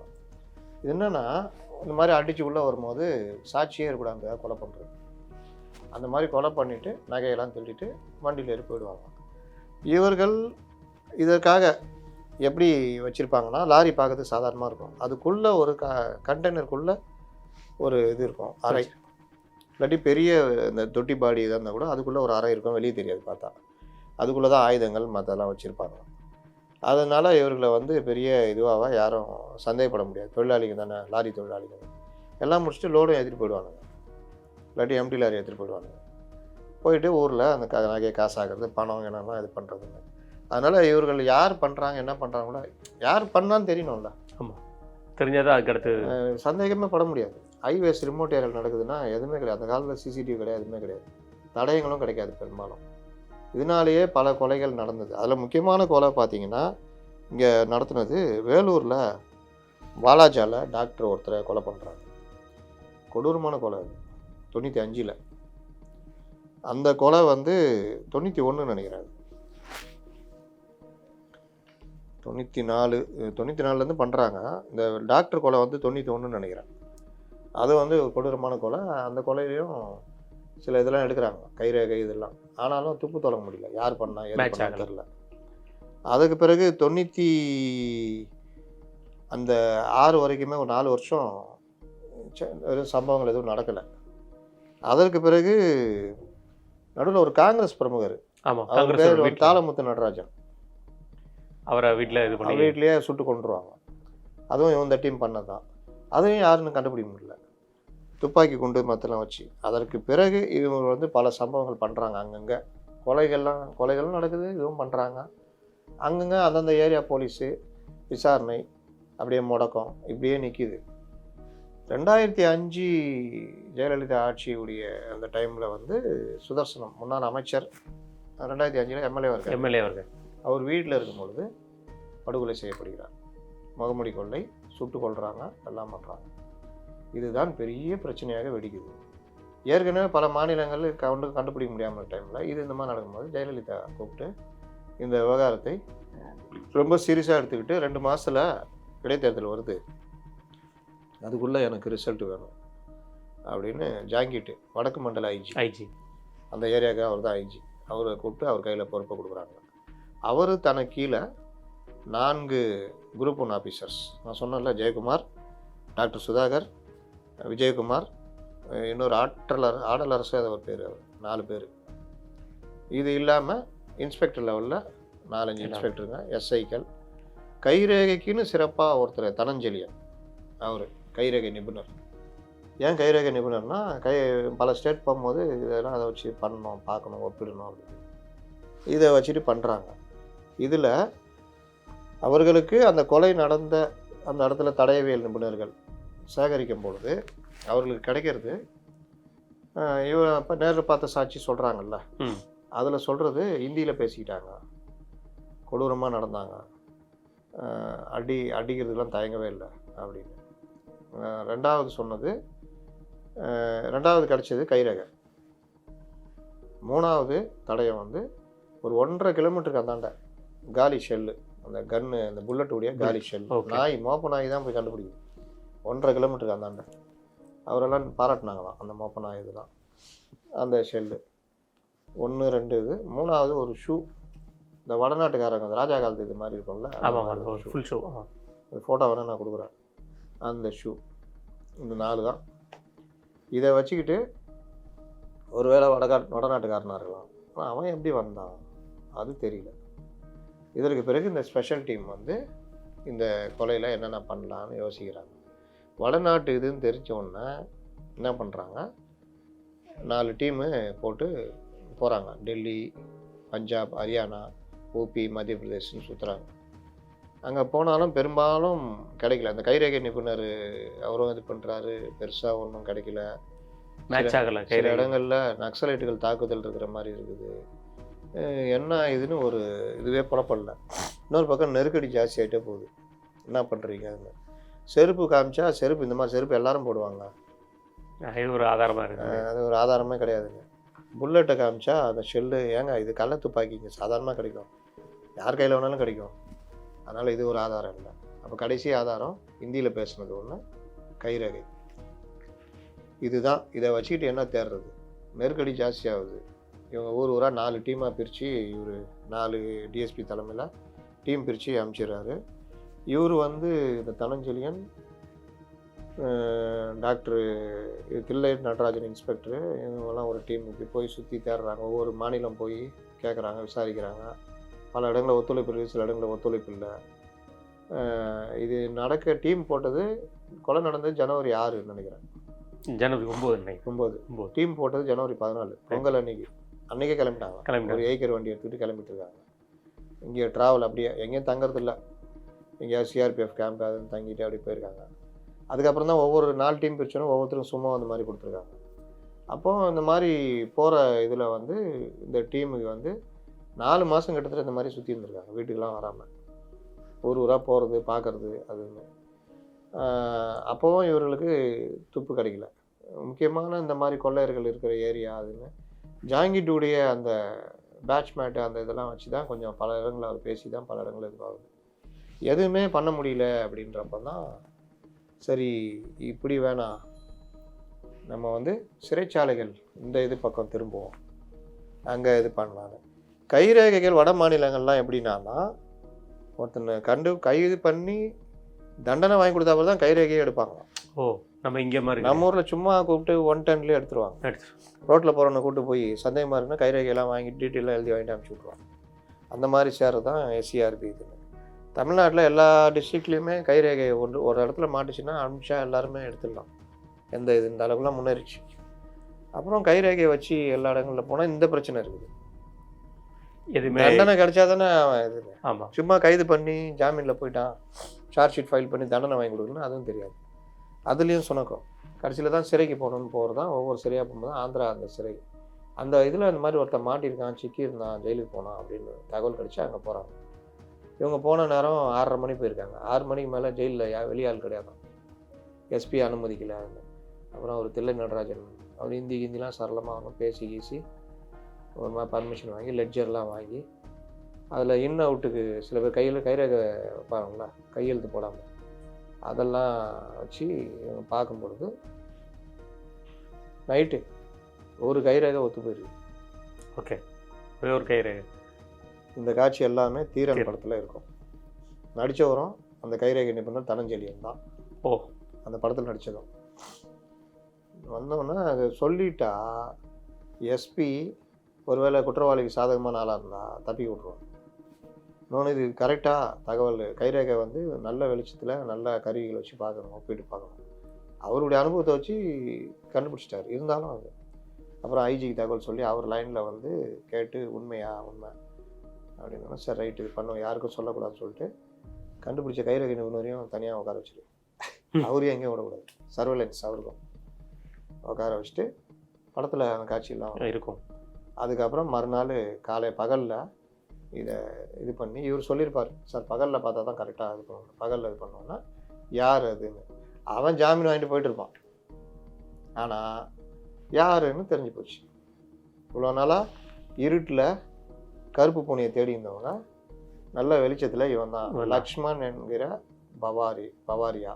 B: இது என்னன்னா இந்த மாதிரி அடிச்சு உள்ளே வரும்போது சாட்சியே இருக்கக்கூடாது கொலை பண்ணுறது அந்த மாதிரி கொலை பண்ணிவிட்டு நகையெல்லாம் திருடிட்டு வண்டியில் ஏறி போயிடுவாங்க. இவர்கள் இதற்காக எப்படி வச்சுருப்பாங்கன்னா லாரி பார்க்கறது சாதாரணமாக இருக்கும். அதுக்குள்ளே ஒரு க கண்டெய்னருக்குள்ளே ஒரு இது இருக்கும் அறை. இல்லாட்டி பெரிய இந்த தொட்டி பாடி இதாக இருந்தால் கூட அதுக்குள்ளே ஒரு அறை இருக்கும் வெளியே தெரியாது பார்த்தா. அதுக்குள்ளே தான் ஆயுதங்கள் மற்றெல்லாம் வச்சுருப்பாங்க. அதனால் இவர்களை வந்து பெரிய இதுவாக யாரும் சந்தேகப்பட முடியாது. தொழிலாளிங்க தானே லாரி தொழிலாளிங்க எல்லாம் முடிச்சுட்டு லோடும் ஏற்றிட்டு போயிடுவானுங்க இல்லாட்டி எம்டி லாரி ஏற்றிட்டு போயிடுவானுங்க போயிட்டு ஊரில் அந்த க நகையை காசாகிறது பணம் என்னெல்லாம் இது பண்ணுறதுங்க அதனால் இவர்கள் யார் பண்ணுறாங்க என்ன பண்ணுறாங்களோ யார் பண்ணான்னு தெரியணும்ல.
A: தெரிஞ்சாதான் அதுக்கு அடுத்து
B: சந்தேகமே பட முடியாது. ஹைவேஸ் ரிமோட் ஏரியாவில் நடக்குதுன்னா எதுவுமே கிடையாது. அந்த காலத்தில் சிசிடிவி கிடையாது எதுவுமே கிடையாது. தடயங்களும் கிடைக்காது பெரும்பாலும். இதனாலேயே பல கொலைகள் நடந்தது. அதில் முக்கியமான கொலை பார்த்தீங்கன்னா இங்கே நடத்துனது வேலூரில் வாலாஜாவில் டாக்டர் ஒருத்தரை கொலை பண்ணுறாங்க கொடூரமான கொலை அது. தொண்ணூற்றி அஞ்சில். அந்த கொலை வந்து தொண்ணூற்றி ஒன்று நினைக்கிறாங்க. தொண்ணூற்றி நாலு தொண்ணூற்றி நாலுலேருந்து பண்ணுறாங்க இந்த டாக்டர் கொலை வந்து தொண்ணூற்றி ஒன்றுன்னு நினைக்கிறேன். அது வந்து ஒரு கொடூரமான கொலை. அந்த கொலையிலையும் சில இதெல்லாம் எடுக்கிறாங்க. கைரேகை இதெல்லாம். ஆனாலும் துப்பு தொலை முடியல. யார் பண்ணா
A: ஆகல.
B: தெரியல. அதுக்கு பிறகு தொண்ணூற்றி அந்த ஆறு வரைக்குமே ஒரு நாலு வருஷம் வெறும் சம்பவங்கள் எதுவும் நடக்கலை. அதற்கு பிறகு நடுவில் ஒரு காங்கிரஸ் பிரமுகர்.
A: ஆமாம்
B: அவர் பேர் தாளமுத்து நடராஜன்.
A: அவரை வீட்டில் இது பண்ணி
B: வீட்லேயே சுட்டு கொண்டுருவாங்க அதுவும் இவன் இந்த டீம் பண்ணது தான் அதையும் யாருன்னு கண்டுபிடிக்க முடியல. துப்பாக்கி குண்டு மற்றெல்லாம் வச்சு. அதற்கு பிறகு இவங்க வந்து பல சம்பவங்கள் பண்ணுறாங்க அங்கங்கே கொலைகள்லாம் கொலைகளும் நடக்குது இதுவும் பண்ணுறாங்க அங்கங்கே அந்தந்த ஏரியா போலீஸு விசாரணை அப்படியே முடக்கம் இப்படியே நிற்கிது ரெண்டாயிரத்தி அஞ்சு ஜெயலலிதா ஆட்சியுடைய அந்த டைமில் வந்து சுதர்சனம் முன்னாள் அமைச்சர் ரெண்டாயிரத்தி அஞ்சில் எம்எல்ஏ இருக்கார்
A: எம்எல்ஏ அவர்கள்.
B: அவர் வீட்டில் இருக்கும் பொழுது படுகொலை செய்யப்படுகிறார். முகமுடி கொள்ளை சுட்டு கொள்றாங்க எல்லாம் பண்ணுறாங்க இதுதான் பெரிய பிரச்சனையாக வெடிக்குது. ஏற்கனவே பல மாநிலங்கள் கண்டு கண்டுபிடிக்க முடியாமல் டைமில் இது இந்த மாதிரி நடக்கும்போது ஜெயலலிதா கூப்பிட்டு இந்த விவகாரத்தை ரொம்ப சீரியஸாக எடுத்துக்கிட்டு ரெண்டு மாதத்தில் இடைத்தேர்தல் வருது. அதுக்குள்ளே எனக்கு ரிசல்ட் வேணும் அப்படின்னு ஜாங்கிட்டு வடக்கு மண்டல ஐஜி
A: ஐஜி
B: அந்த ஏரியாவுக்கு அவர் தான் ஐஜி அவரை கூப்பிட்டு அவர் கையில் பொறுப்பை கொடுக்குறாங்க. அவர் தனக்கு கீழே நான்கு குரூப் ஒன் ஆஃபீஸர்ஸ் நான் சொன்னேன்ல ஜெயக்குமார் டாக்டர் சுதாகர் விஜயகுமார் இன்னொரு ஆற்றலர் ஆடலரசு அது ஒரு பேர் அவர் நாலு பேர். இது இல்லாமல் இன்ஸ்பெக்டர் லெவலில் நாலஞ்சு. இன்ஸ்பெக்டருங்க எஸ்ஐக்கள் கைரேகைக்குன்னு சிறப்பாக ஒருத்தர் தனஞ்செழியன். அவர் கைரேகை நிபுணர். ஏன் கைரேகை நிபுணர்னா கை பல ஸ்டேட் போகும்போது இதெல்லாம் அதை வச்சு பண்ணணும் பார்க்கணும் ஒப்பிடணும் அப்படின்னு. இதை வச்சுட்டு பண்ணுறாங்க இதில் அவர்களுக்கு அந்த கொலை நடந்த அந்த இடத்துல தடயவியல் நிபுணர்கள் சேகரிக்கும் பொழுது அவர்களுக்கு கிடைக்கிறது. ஆஹ் இவன் இப்போ நேரில் பார்த்த சாட்சி சொல்கிறாங்கல்ல அதில் சொல்கிறது ஹிந்தியில் பேசிக்கிட்டாங்க. கொடூரமாக நடந்தாங்க. அடி அடிக்கிறதுக்கெலாம் தயங்கவே இல்லை அப்படின்னு. ரெண்டாவது சொன்னது ரெண்டாவது கிடைச்சது கைரேகை. மூணாவது தடயம் வந்து ஒரு ஒன்றரை கிலோமீட்டருக்கு அந்தாண்ட காலி ஷெல்லு. அந்த கன்னு அந்த புல்லட் உடைய காலி ஷெல். நாய் மோப்ப நாய் தான் போய் கண்டுபிடிக்கும் ஒன்றரை கிலோமீட்டருக்கு அந்தாண்ட அவரெல்லாம் பாராட்டினாங்களாம் அந்த மோப்ப நாய் இதுதான் அந்த ஷெல்லு. ஒன்று ரெண்டு இது. மூணாவது ஒரு ஷூ. இந்த வடநாட்டுக்காரங்க அந்த ராஜா காலத்து இது மாதிரி இருக்கும்ல.
A: Full show. ஆமாம்
B: ஃபோட்டோ வேணால் நான் கொடுக்குறேன். அந்த ஷூ. இந்த நாலு தான். இதை வச்சுக்கிட்டு ஒருவேளை வடகா வடநாட்டுக்காரனாக இருக்கலாம் ஆனால் அவன் எப்படி வந்தான்? அது தெரியல. இதற்கு பிறகு இந்த ஸ்பெஷல் டீம் வந்து இந்த கொலையில் என்னென்ன பண்ணலான்னு யோசிக்கிறாங்க. வடநாட்டு இதுன்னு தெரிஞ்ச உடனே என்ன பண்ணுறாங்க நாலு டீமு போட்டு போகிறாங்க டெல்லி பஞ்சாப் ஹரியானா ஊபி மத்திய பிரதேஷ்னு சுற்றுறாங்க அங்கே போனாலும் பெரும்பாலும் கிடைக்கல. அந்த கைரேகை நிபுணர் அவரும் இது பண்ணுறாரு பெருசாக ஒன்றும் கிடைக்கல.
A: மேட்ச் ஆகல.
B: சில இடங்கள்ல நக்சலைட்டுகள் தாக்குதல் இருக்கிற மாதிரி இருக்குது. என்ன இதுன்னு ஒரு இதுவே புலப்படல. இன்னொரு பக்கம் நெருக்கடி ஜாஸ்தி ஆகிட்டே போகுது. என்ன பண்ணுறீங்க அதுன்னு செருப்பு காமிச்சா செருப்பு இந்த மாதிரி செருப்பு எல்லாரும் போடுவாங்க.
A: இது ஒரு ஆதாரமா இருக்கு.
B: அஹ் அது ஒரு ஆதாரமே கிடையாதுங்க. புல்லட்டை காமிச்சா அந்த ஷெல்லு ஏங்க இது கள்ள துப்பாக்கிங்க சாதாரணமாக கிடைக்கும். யார் கையில் வேணாலும் கிடைக்கும். அதனால் இது ஒரு ஆதாரம் இல்லை. அப்போ கடைசி ஆதாரம் இந்தியில் பேசுனது ஒன்று கைரேகை. இதுதான். இதை வச்சுக்கிட்டு என்ன தேடுறது நெருக்கடி ஜாஸ்தியாகுது இவங்க ஊர் ஊராக நாலு டீமாக பிரித்து இவர் நாலு டிஎஸ்பி தலைமையில் டீம் பிரித்து அனுப்பிச்சிடுறாரு இவர் வந்து இந்த தனஞ்செழியன் அஹ், டாக்டரு தில்லை நடராஜன் இன்ஸ்பெக்டரு இவங்கெல்லாம் ஒரு டீம் இப்படி போய் சுற்றி தேடுறாங்க. ஒவ்வொரு மாநிலம் போய் கேட்குறாங்க விசாரிக்கிறாங்க. பல இடங்களில் ஒத்துழைப்பு இருக்குது சில இடங்களில் ஒத்துழைப்பு இல்லை. இது நடக்க டீம் போட்டது கொலை நடந்தது ஜனவரி ஆறுன்னு நினைக்கிறேன்.
A: ஜனவரி ஒன்பது நினைக்கிறேன்
B: ஒம்பது.
A: ஒன்பது
B: டீம் போட்டது ஜனவரி பதினாலு. பொங்கல் அன்னைக்கு. அன்னைக்கே கிளம்பிட்டாங்க.
A: கிளம்பிட்டாங்க.
B: ஒரு ஏக்கர் வண்டி எடுத்துகிட்டு கிளம்பிட்டு இருக்காங்க. இங்கே ட்ராவல் அப்படியே எங்கேயும் தங்கறது இல்லை எங்கேயாவது சிஆர்பிஎஃப் கேம்ப் அதுன்னு தங்கிட்டு அப்படி போயிருக்காங்க. அதுக்கப்புறம் தான் ஒவ்வொரு நாலு டீம் பிரிச்சனும் ஒவ்வொருத்தரும் சும்மா அந்த மாதிரி கொடுத்துருக்காங்க. அப்போ இந்த மாதிரி போகிற இதில் வந்து இந்த டீமுக்கு வந்து நாலு மாதம் கிட்டத்தட்ட இந்த மாதிரி சுற்றி இருந்திருக்காங்க. வீட்டுக்கெலாம் வராமல் ஊர் ஊராக போகிறது பார்க்குறது அதுன்னு அப்போவும் இவர்களுக்கு துப்பு கிடைக்கல. முக்கியமான இந்த மாதிரி கொள்ளையர்கள் இருக்கிற ஏரியா அதுன்னு ஜாங்கிட்டுடைய அந்த பேட்ச் மேட்டு அந்த இதெல்லாம் வச்சு தான் கொஞ்சம் பல இடங்களில் அவர் பேசி தான் பல இடங்களில் இதுவாகுது எதுவுமே பண்ண முடியல அப்படின்றப்ப தான் சரி இப்படி வேணாம் நம்ம வந்து சிறைச்சாலைகள் இந்த இது பக்கம் திரும்புவோம். அங்கே இது பண்ணலான்னு கைரேகைகள் வட மாநிலங்கள்லாம் எப்படின்னானா ஒருத்தனை கண்டு கைது பண்ணி தண்டனை வாங்கி கொடுத்தா தான் கைரேகையே எடுப்பாங்களாம்.
A: ஓ நம்ம இங்கே மாதிரி
B: நம்ம ஊரில் சும்மா கூப்பிட்டு ஒன் டென்லேயே எடுத்துருவாங்க.
A: எடுத்து
B: ரோட்டில் போகிறவனை கூட்டு போய் சந்தேகமாக இருக்குன்னா கைரேகையெல்லாம் வாங்கி டீட்டெயிலாக எழுதி வாங்கிட்டு அனுப்பிச்சி விட்ருவாங்க அந்த மாதிரி சேர்றது தான் எஸ்சிஆர்பி இதுன்னு. தமிழ்நாட்டில் எல்லா டிஸ்ட்ரிக்ட்லேயுமே கைரேகை ஒன்று ஒரு இடத்துல மாட்டுச்சுன்னா அனுப்பிச்சா எல்லாருமே எடுத்துடலாம். எந்த இது இந்த அளவுக்குலாம் முன்னேறிச்சு. அப்புறம் கைரேகையை வச்சு எல்லா இடங்களில் போனால் இந்த பிரச்சனை இருக்குது.
A: எதுவுமே
B: தண்டனை கிடைச்சா தானே அவன் இது.
A: ஆமா.
B: சும்மா கைது பண்ணி ஜாமீனில் போயிட்டான் சார்ஜ் ஷீட் ஃபைல் பண்ணி தண்டனை வாங்கி கொடுக்கணும்னு அதுவும் தெரியாது. அதுலேயும் சுணக்கம். கடைசியில் தான் சிறைக்கு போகணும்னு போகிறது தான் ஒவ்வொரு சிறையாக போகும்போது ஆந்திரா அந்த சிறை. அந்த இதில் இந்த மாதிரி ஒருத்தன் மாட்டியிருக்கான் சிக்கி இருந்தான் ஜெயிலுக்கு போனான் அப்படின்னு தகவல் கிடச்சி அங்கே போகிறாங்க இவங்க போன நேரம் ஆறரை மணி போயிருக்காங்க. ஆறு மணிக்கு மேலே ஜெயிலில் யா வெளியாள் கிடையாது? எஸ்பி அனுமதிக்கல. அப்புறம் ஒரு தில்லை நடராஜன் அவர் ஹிந்தி ஹிந்திலாம் சரளமாக அவங்க பேசி கீசி ஒரு மாதிரி பர்மிஷன் வாங்கி லெட்ஜர்லாம் வாங்கி அதில் இன் அவுட்டுக்கு சில பேர் கையில் கைரேகை வைப்பாங்களா? கையெழுத்து போடாமல் அதெல்லாம் வச்சு இவங்க பார்க்கும் பொழுது நைட்டு ஒரு கைரேகை ஒத்து போயிருக்கு.
A: ஓகே ஒரே ஒரு கைரேகை.
B: இந்த காட்சி எல்லாமே தீரன். படத்தில் இருக்கும். நடித்தவரும் அந்த கைரேகை நிபுணர் தனஞ்செழியன் தான்.
A: ஓ.
B: அந்த படத்தில் நடித்ததும் வந்தோன்னே அதை சொல்லிட்டா எஸ்பி ஒருவேளை குற்றவாளிக்கு சாதகமான ஆளாக இருந்தால் தப்பி விட்ருவோம் இன்னொன்று இது கரெக்டாக தகவல் கைரேகை வந்து நல்ல வெளிச்சத்தில் நல்ல கருவிகளை வச்சு பார்க்கணும் ஒப்பிட்டு பார்க்கணும். அவருடைய அனுபவத்தை வச்சு கண்டுபிடிச்சிட்டாரு. இருந்தாலும் அது. அப்புறம் ஐஜிக்கு தகவல் சொல்லி அவர் லைனில் வந்து கேட்டு உண்மையா உண்மை? அப்படின்னு சரி ரைட்டு இது பண்ணுவோம். யாருக்கும் சொல்லக்கூடாதுன்னு சொல்லிட்டு கண்டுபிடிச்ச கைரேகை நிபுணரையும் தனியாக உட்கார வச்சிரு. அவரையும் எங்கேயும் விடக்கூடாது. சர்வேலன்ஸ் அவருக்கும். உட்கார வச்சுட்டு படத்தில் அந்த காட்சியெல்லாம்
A: இருக்கும்.
B: அதுக்கப்புறம் மறுநாள் காலை பகலில் இதை இது பண்ணி இவர் சொல்லியிருப்பார் சார் பகலில் பார்த்தா தான் கரெக்டாக இது பண்ணணும் பகலில் இது பண்ணுவோன்னா யார் அதுன்னு. அவன் ஜாமீன் வாங்கிட்டு போயிட்டு இருப்பான். ஆனால் யாருன்னு தெரிஞ்சு போச்சு. இவ்வளோ நாளாக இருட்டில் கருப்பு பூனையை தேடி இருந்தவங்க நல்ல வெளிச்சத்தில் இவன் தான். லக்ஷ்மண் என்கிற பவாரி பவாரியா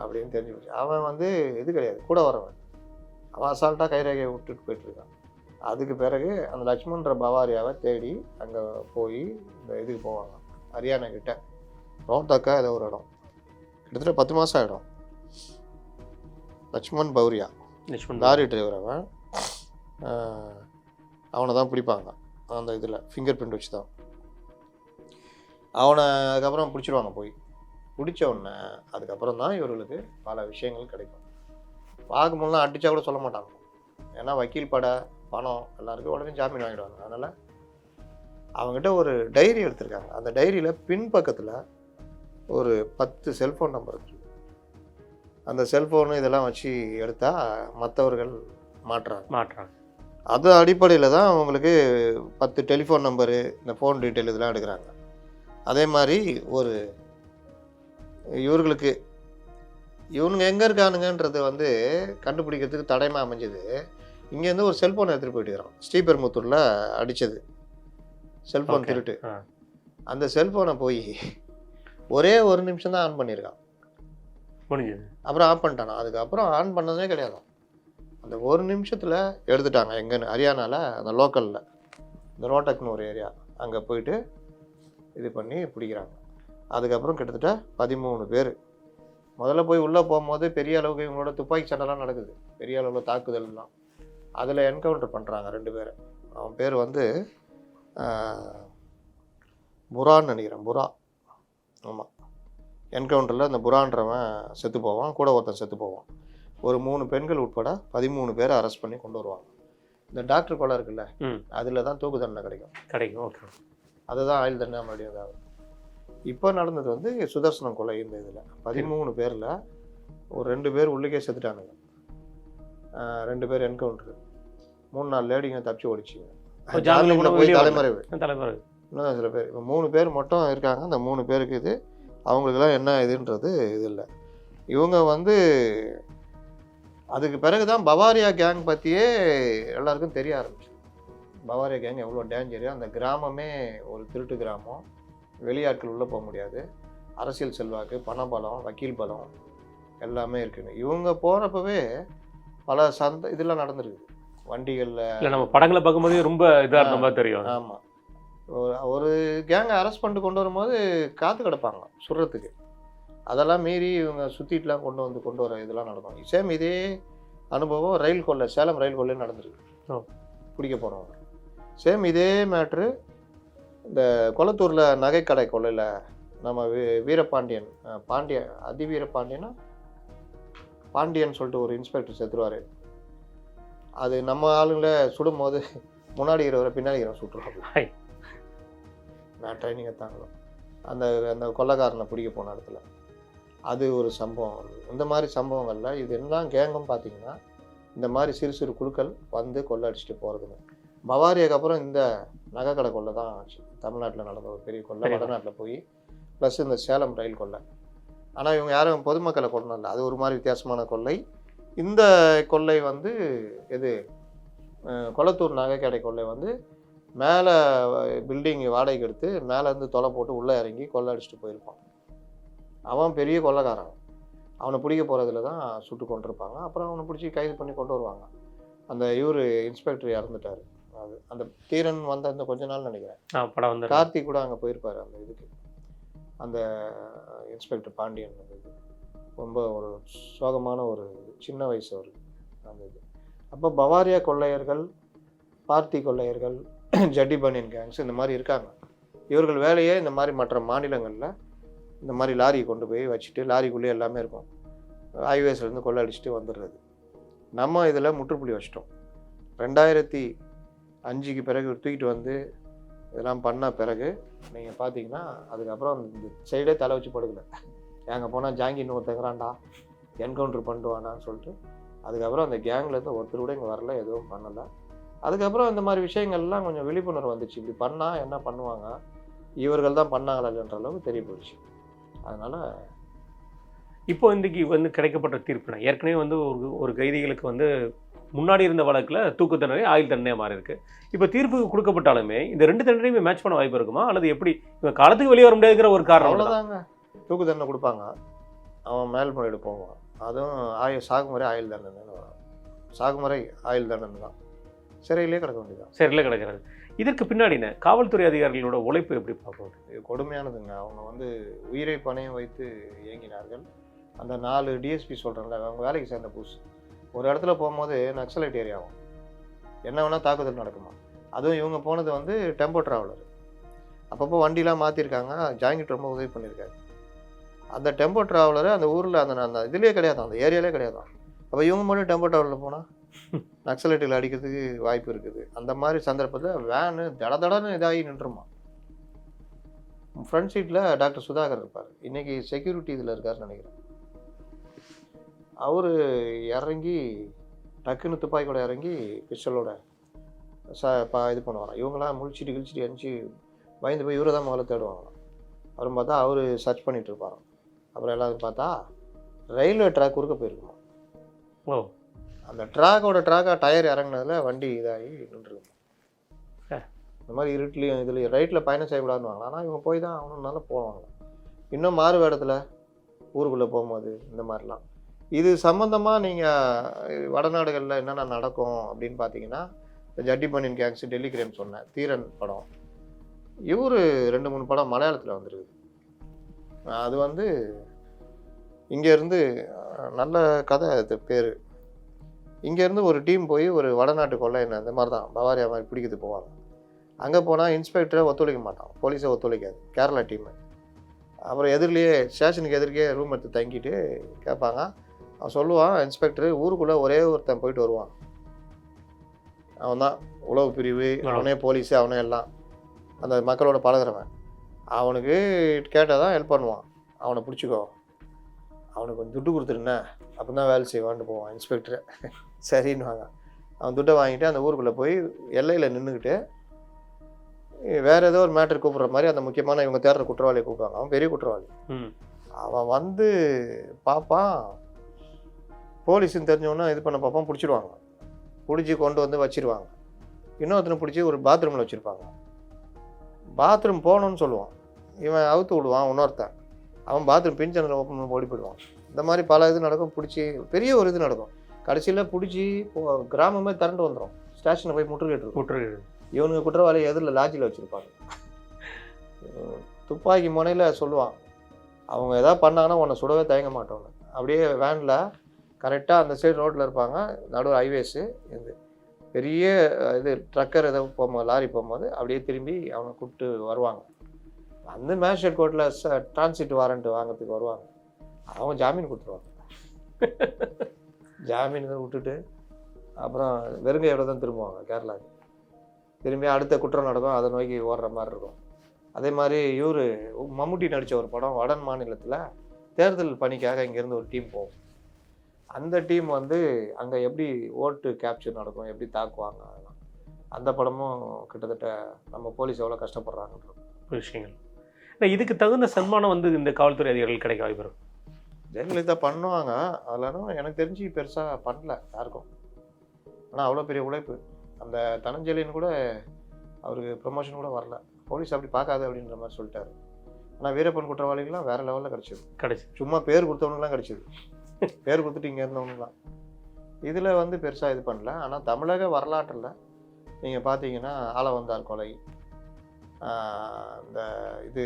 B: அப்படின்னு தெரிஞ்சு போச்சு அவன் வந்து இது கிடையாது கூட வரவன். அவன் அசால்ட்டாக கைரேகையை விட்டுட்டு போயிட்டு இருக்கான். அதுக்கு பிறகு அந்த லக்ஷ்மன்ற பவாரியாவை தேடி அங்கே போய் இந்த இதுக்கு போவாங்க. ஹரியானா கிட்ட. ரோத்தக்கா ஏதோ ஒரு இடம். கிட்டத்தட்ட பத்து மாதம் ஆகிடும் லக்ஷ்மண் பௌரியா.
A: லட்சுமண்
B: லாரி டிரைவர் அவன். அவனை தான் பிடிப்பாங்க. அந்த இதில் ஃபிங்கர் பிரிண்ட் வச்சு தான் அவனை அதுக்கப்புறம் பிடிச்சிருவாங்க போய். பிடிச்ச உடனே அதுக்கப்புறம் தான் இவர்களுக்கு பல விஷயங்கள் கிடைக்கும். பார்க்கும்போதுலாம் அடித்தா கூட சொல்ல மாட்டாங்க. ஏன்னா வக்கீல் படை பணம் எல்லாருக்கும் உடனே ஜாமீன் வாங்கிடுவாங்க. அதனால் அவங்ககிட்ட ஒரு டைரி எடுத்திருக்காங்க. அந்த டைரியில் பின்பக்கத்தில் ஒரு பத்து செல்ஃபோன் நம்பர் இருக்கு. அந்த செல்ஃபோனு இதெல்லாம் வச்சு எடுத்தால் மற்றவர்கள் மாற்றாங்க
A: மாற்றாங்க
B: அது அடிப்படையில் தான் அவங்களுக்கு பத்து டெலிஃபோன் நம்பரு இந்த ஃபோன் டீட்டெயில் இதெல்லாம் எடுக்கிறாங்க. அதே மாதிரி ஒரு இவர்களுக்கு இவனுங்க எங்கே இருக்கானுங்கன்றது வந்து கண்டுபிடிக்கிறதுக்கு தடைமா அமைஞ்சது இங்கேருந்து ஒரு செல்ஃபோன் எடுத்துகிட்டு போயிட்டுக்கிறான் ஸ்ரீபெரும்புத்தூரில் அடித்தது செல்ஃபோன். திருட்டு. அந்த செல்ஃபோனை போய் ஒரே ஒரு நிமிஷம் தான் ஆன் பண்ணியிருக்கான்.
A: முடிஞ்சது
B: அப்புறம் ஆஃப் பண்ணிட்டானா. அதுக்கப்புறம் ஆன் பண்ணதே கிடையாது. அந்த ஒரு நிமிஷத்தில் எடுத்துட்டாங்க எங்கன்னு. ஹரியானாவில் அந்த லோக்கலில். இந்த ரோட்டக்னு ஒரு ஏரியா. அங்கே போயிட்டு இது பண்ணி பிடிக்கிறாங்க. அதுக்கப்புறம் கிட்டத்தட்ட பதிமூணு பேர். முதல்ல போய் உள்ளே போகும்போது பெரிய அளவுக்கு இவங்களோட துப்பாக்கி சண்டைலாம் நடக்குது. பெரிய அளவில் தாக்குதல்லாம். அதில் என்கவுண்டர் பண்ணுறாங்க ரெண்டு பேரை. அவன் பேர் வந்து புறான்னு புரான்னு நினைக்கிறேன். புரா. ஆமாம் என்கவுண்டரில் அந்த புரான்றவன் செத்து போவான். கூட ஒருத்தன் செத்து போவான். ஒரு மூணு பெண்கள் உட்பட பதிமூணு பேரை அரெஸ்ட் பண்ணி கொண்டு வருவாங்க. இந்த டாக்டர் கொலை இருக்குல்ல. அதில் தான் தூக்கு தண்டனை கிடைக்கும்.
A: கிடைக்கும் ஓகே
B: அதுதான் ஆயுள் தண்டனை மறுபடியும் இதாகும் இப்போ நடந்தது வந்து சுதர்சனம் கொலை இந்த இதில். பதிமூணு பேரில் ஒரு ரெண்டு பேர் உள்ளுக்கே செத்துட்டானுங்க. ரெண்டு பேர் என்கவுண்டர் மூணு நாலு லேடிங்க தப்பிச்சு ஓடிச்சிங்க.
A: கூட
B: போய். தலைமறைவு. இன்னும் சில பேர் இப்போ மூணு பேர் மட்டும் இருக்காங்க. அந்த மூணு பேருக்கு இது அவங்களுக்கெல்லாம் என்ன இதுன்றது இது இல்லை. இவங்க வந்து அதுக்கு பிறகு தான் பவாரியா கேங் பற்றியே எல்லாருக்கும் தெரிய ஆரம்பிச்சு பவாரியா கேங் எவ்வளோ டேஞ்சரு அந்த கிராமமே ஒரு திருட்டு கிராமம். வெளியாட்கள் உள்ளே போக முடியாது. அரசியல் செல்வாக்கு பணபலம் வக்கீல் பலம் எல்லாமே இருக்குங்க. இவங்க போகிறப்பவே பல சந்த இதெல்லாம் நடந்திருக்குது வண்டிகளில்
A: இல்லை நம்ம படங்களை பார்க்கும்போதே ரொம்ப இதாக இருந்த மாதிரி தெரியும்.
B: ஆமாம் ஒரு ஒரு கேங்கை அரெஸ்ட் பண்ணிட்டு கொண்டு வரும்போது காத்து கிடப்பாங்க சுடுறதுக்கு. அதெல்லாம் மீறி இவங்க சுற்றிட்டுலாம் கொண்டு வந்து கொண்டு வர இதெல்லாம் நடக்கும். சேம் இதே அனுபவம் ரயில் கொள்ளை சேலம் ரயில் கொள்ளை நடந்திருக்கு. பிடிக்க போனவங்க சேம் இதே மேட்ரு இந்த கொளத்தூரில் நகைக்கடை கொள்ளையில் நம்ம வீ- வீரபாண்டியன் பாண்டிய அதி வீரபாண்டியனா பாண்டியன் சொல்லிட்டு ஒரு இன்ஸ்பெக்டர் செத்துருவார். அது நம்ம ஆளுங்களை சுடும் போது முன்னாடி இருக்கிறவரை பின்னாடி இருக்கிறவன் சுட்டுருவாங்க. நான் ட்ரைனிங் எடுத்தாங்களோ அந்த அந்த கொள்ளைக்காரனை பிடிக்க போன இடத்துல. அது ஒரு சம்பவம். இந்த மாதிரி சம்பவங்கள்ல இது எல்லாம் கேங்கும் பார்த்தீங்கன்னா இந்த மாதிரி சிறு சிறு குழுக்கள் வந்து கொள்ளை அடிச்சுட்டு போகிறதுங்க பவாரியாக்கு அப்புறம் இந்த நகைக்கடை கொள்ளை தான் ஆச்சு. தமிழ்நாட்டில் நடந்த ஒரு பெரிய கொள்ளை. வடநாட்டில் போய் ப்ளஸ் இந்த சேலம் ரயில் கொள்ளை. ஆனால் இவங்க யாரும் பொதுமக்களை கொண்டு இல்லை. அது ஒரு மாதிரி வித்தியாசமான கொள்ளை. இந்த கொள்ளை வந்து எது? கொளத்தூர் நகைக்கடை கொள்ளை வந்து மேலே பில்டிங் வாடகைக்கு எடுத்து மேலே இருந்து தொலை போட்டு உள்ளே இறங்கி கொள்ளை அடிச்சுட்டு போயிருப்பான் அவன் பெரிய கொள்ளைக்காரன். அவனை பிடிக்க போகிறதுல தான் சுட்டு கொண்டிருப்பாங்க. அப்புறம் அவனை பிடிச்சி கைது பண்ணி கொண்டு வருவாங்க. அந்த இவர் இன்ஸ்பெக்டர் இறந்துட்டார். அது அந்த தீரன் வந்த இந்த கொஞ்ச நாள் நினைக்கிறேன்.
A: படம் வந்து
B: கார்த்திக் கூட அங்கே போயிருப்பார் அந்த இதுக்கு. அந்த இன்ஸ்பெக்டர் பாண்டியன் அந்த இது. ரொம்ப ஒரு சோகமான ஒரு சின்ன வயசு அவருக்கு அந்த இது. அப்போ பவாரியா கொள்ளையர்கள் பார்த்தி கொள்ளையர்கள் ஜட்டி பனியன் கேங்ஸ் இந்த மாதிரி இருக்காங்க. இவர்கள் வேலையே இந்த மாதிரி மற்ற மாநிலங்களில் இந்த மாதிரி லாரியை கொண்டு போய் வச்சுட்டு லாரிக்குள்ளே எல்லாமே இருக்கும். ஹைவேஸ்லேருந்து கொள்ள அடிச்சுட்டு வந்துடுறது. நம்ம இதில் முற்றுப்புள்ளி வச்சிட்டோம். ரெண்டாயிரத்தி அஞ்சுக்கு பிறகு தூக்கிட்டு வந்து இதெல்லாம் பண்ண பிறகு நீங்கள் பார்த்தீங்கன்னா அதுக்கப்புறம் இந்த சைடே தலை வச்சு படுக்கல. எங்கே போனால் ஜாங்கின்னு ஒருத்தங்கிறான்டா என்கவுண்டர் பண்ணுவானான்னு சொல்லிட்டு அதுக்கப்புறம் அந்த கேங்லேருந்து ஒருத்தர் கூட இங்கே வரல எதுவும் பண்ணலை. அதுக்கப்புறம் இந்த மாதிரி விஷயங்கள்லாம் கொஞ்சம் விழிப்புணர்வு வந்துச்சு இப்படி பண்ணால் என்ன பண்ணுவாங்க? இவர்கள் தான் பண்ணாங்களா இல்லைன்ற அளவுக்கு தெரிய போயிடுச்சு. அதனால்
A: இப்போ இன்றைக்கி வந்து கிடைக்கப்பட்ட தீர்ப்புனா ஏற்கனவே வந்து ஒரு ஒரு கைதிகளுக்கு வந்து முன்னாடி இருந்த வழக்கில் தூக்கு தண்டனை ஆயுள் தண்டனையாக மாறி இருக்கு இப்போ தீர்ப்பு கொடுக்கப்பட்டாலுமே இந்த ரெண்டு தண்டனையுமே மேட்ச் பண்ண வாய்ப்பு இருக்குமா? அல்லது எப்படி? இவன் காலத்துக்கு வெளியே வர முடியாதுங்கிற ஒரு காரணம்
B: அவ்வளோதாங்க தூக்கு தண்டனை கொடுப்பாங்க. அவன் மேல்முறையீடு போவான். அதுவும் ஆய சாகுமுறை ஆயுள் தண்டனை வரும். சாகுமுறை ஆயுள் தண்டனை தான் சிறையிலே கிடக்க வேண்டியதான்
A: சரியில் கிடக்கிறது. இதற்கு பின்னாடின காவல்துறை அதிகாரிகளோட உழைப்பு எப்படி பார்ப்போம்
B: இது கொடுமையானதுங்க. அவங்க வந்து உயிரை பணையம் வைத்து இயங்கினார்கள். அந்த நாலு டிஎஸ்பி சொல்கிறேன்ல அவங்க வேலைக்கு சேர்ந்த புதுசு. ஒரு இடத்துல போகும்போது நக்சலைட் ஏரியாவும் என்ன வேணால் தாக்குதல் நடக்குமா? அதுவும் இவங்க போனது வந்து டெம்போ ட்ராவலர். அப்பப்போ வண்டிலாம் மாற்றிருக்காங்க ஜாங்கிட் ரொம்ப உதவி பண்ணியிருக்காரு. அந்த டெம்போ ட்ராவலரு அந்த ஊரில் அந்த அந்த இதுலேயே கிடையாது. அந்த ஏரியாலே கிடையாது. அப்போ இவங்க மட்டும் டெம்போ ட்ராவலில் போனால் நக்சலைட்டுகள் அடிக்கிறதுக்கு வாய்ப்பு இருக்குது. அந்த மாதிரி சந்தர்ப்பத்தில் வேனு தட தடன்னு இதாகி நின்றுமா? ஃப்ரண்ட் சீட்டில் டாக்டர் சுதாகர் இருப்பார். இன்னைக்கு செக்யூரிட்டி இதில் இருக்காருன்னு நினைக்கிறேன். அவர் இறங்கி டக்குன்னு துப்பாக்கி கூட இறங்கி பிஸ்டலோட ச பா இது பண்ணுவாராம். இவங்களாம் முழிச்சிட்டு கிழிச்சிட்டு அனுப்பிச்சு பயந்து போய் இவரை தான் முதல்ல தேடுவாங்களாம். அப்புறம் பார்த்தா அவர் சர்ச் பண்ணிகிட்டு இருப்பாராம். அப்புறம் எல்லாரும் பார்த்தா ரயில்வே ட்ராக் குறுக்க போயிருக்குமா
A: ஓ.
B: அந்த ட்ராக்கோட ட்ராக்காக டயர் இறங்குனதுல வண்டி இதாகி நின்றுருக்கும். இந்த மாதிரி இருட்டுலையும் இதுலையும் ரைட்டில் பயணம் செய்யக்கூடாதுன்னு வாங்கலாம் ஆனால் இவங்க போய் தான் ஆகணும்னால போவாங்க. இன்னும் மாறு வேடத்தில் ஊருக்குள்ளே போகும்போது இந்த மாதிரிலாம். இது சம்மந்தமாக நீங்கள் வடநாடுகளில் என்னென்ன நடக்கும் அப்படின்னு பார்த்தீங்கன்னா இந்த ஜட்டி பனியன் கேங்ஸ் டெல்லி கிரேம் சொன்னேன் தீரன் படம். இவர் ரெண்டு மூணு படம் மலையாளத்தில் வந்திருக்குது. அது வந்து இங்கேருந்து நல்ல கதை அது பேர். இங்கேருந்து ஒரு டீம் போய் ஒரு வடநாட்டு கொள்ளை என்ன இந்த மாதிரி தான் பவாரியா மாதிரி பிடிக்கிறது போவாங்க. அங்கே போனால் இன்ஸ்பெக்டரை ஒத்துழைக்க மாட்டான். போலீஸை ஒத்துழைக்காது. கேரளா டீமு அப்புறம் எதிரிலேயே ஸ்டேஷனுக்கு எதிர்க்கே ரூம் எடுத்து தங்கிட்டு கேட்பாங்க. அவன் சொல்லுவான் இன்ஸ்பெக்டர் ஊருக்குள்ளே ஒரே ஒருத்தன் போயிட்டு வருவான். அவன் தான் உளவு பிரிவு அவனே போலீஸு அவனே எல்லாம். அந்த மக்களோட பழகுறவன். அவனுக்கு கேட்டால் தான் ஹெல்ப் பண்ணுவான். அவனை பிடிச்சிக்கோ. அவனுக்கு கொஞ்சம் துட்டு கொடுத்துருண்ணே. அப்போ தான் வேலை செய்வான்ட்டு போவான் இன்ஸ்பெக்டரை சரின்னுவாங்க. அவன் துட்டை வாங்கிட்டு அந்த ஊருக்குள்ளே போய் எல்லையில் நின்றுக்கிட்டு வேறு ஏதோ ஒரு மேட்டர் கூப்பிட்ற மாதிரி அந்த முக்கியமான இவங்க தேடுற குற்றவாளியை கூப்பிடுவாங்க. அவன் பெரிய குற்றவாளி.
A: ம்.
B: அவன் வந்து பார்ப்பான் போலீஸ்னு தெரிஞ்சவொன்னே இது பண்ண பார்ப்பான் பிடிச்சிடுவாங்க பிடிச்சி கொண்டு வந்து வச்சிருவாங்க. இன்னொருத்தனை பிடிச்சி ஒரு பாத்ரூமில் வச்சுருப்பாங்க. பாத்ரூம் போகணும்னு சொல்லுவான். இவன் அவுத்து விடுவான் இன்னொருத்தன். அவன் பாத்ரூம் பின் ஜன்னல் ஓப்பன் பண்ணி ஓடி போயிடுவான். இந்த மாதிரி பல இது நடக்கும் பிடிச்சி பெரிய ஒரு இது நடக்கும். கடைசியில் பிடிச்சி கிராமமே திரண்டு வந்துடும் ஸ்டேஷனில் போய் முற்றுகையிட்டு
A: கூட்டுறது
B: இவனுங்க குற்றவாளி எதிரில் லாட்ஜில் வச்சுருப்பாங்க. துப்பாக்கி முனையில் சொல்லுவான் அவங்க எதாவது பண்ணாங்கன்னா உன்னை சுடவே தயங்க மாட்டோன்னு அப்படியே வேனில் கரெக்டாக அந்த சைடு ரோட்டில் இருப்பாங்க. நடுவு ஹைவேஸு இது. பெரிய இது ட்ரக்கர் ஏதோ போகும்போது லாரி போகும்போது அப்படியே திரும்பி அவனை கூப்பிட்டு வருவாங்க. அந்த மேஜிஸ்ட்ரேட் கோர்ட்டில் ச டிரான்சிட் வாரண்ட் வாங்குறதுக்கு வருவாங்க. அவங்க ஜாமீன் கொடுத்துருவாங்க ஜாமீன் விட்டுட்டு அப்புறம் வெறுங்கையோட தான் திரும்புவாங்க கேரளாவுக்கு திரும்பி அடுத்த குற்றம் நடக்கும் அதை நோக்கி ஓடுற மாதிரி இருக்கும். அதே மாதிரி இவர் மம்முட்டி நடித்த ஒரு படம் வடன் மாநிலத்தில் தேர்தல் பணிக்காக இங்கேருந்து ஒரு டீம் போகும். அந்த டீம் வந்து அங்கே எப்படி ஓட்டு கேப்சர் நடக்கும் எப்படி தாக்குவாங்க அதெல்லாம். அந்த படமும் கிட்டத்தட்ட நம்ம போலீஸ் எவ்வளோ கஷ்டப்படுறாங்கன்ற
A: விஷயங்கள். இதுக்கு தகுந்த சன்மானம் வந்து இந்த காவல்துறை அதிகாரிகள் கிடைக்க வாய்ப்பு இருக்கும்
B: ஜெயலலிதா பண்ணுவாங்க. அதெல்லாம் எனக்கு தெரிஞ்சு பெருசாக பண்ணல யாருக்கும். ஆனால் அவ்வளோ பெரிய உழைப்பு. அந்த தனஞ்சலின்னு கூட அவருக்கு ப்ரொமோஷன் கூட வரல. போலீஸ் அப்படி பார்க்காது அப்படின்ற மாதிரி சொல்லிட்டாரு. ஆனால் வீரப்பன் குற்றவாளிகள்லாம் வேறு லெவலில் கிடச்சிது.
A: கிடைச்சி
B: சும்மா பேர் கொடுத்தவனுக்குலாம் கிடச்சிது. பேர் கொடுத்துட்டு இங்கே இருந்தவனுக்குலாம் இதில் வந்து பெருசாக இது பண்ணல. ஆனால் தமிழக வரலாற்றில் நீங்கள் பார்த்தீங்கன்னா ஆளவந்தார் கொலை இந்த இது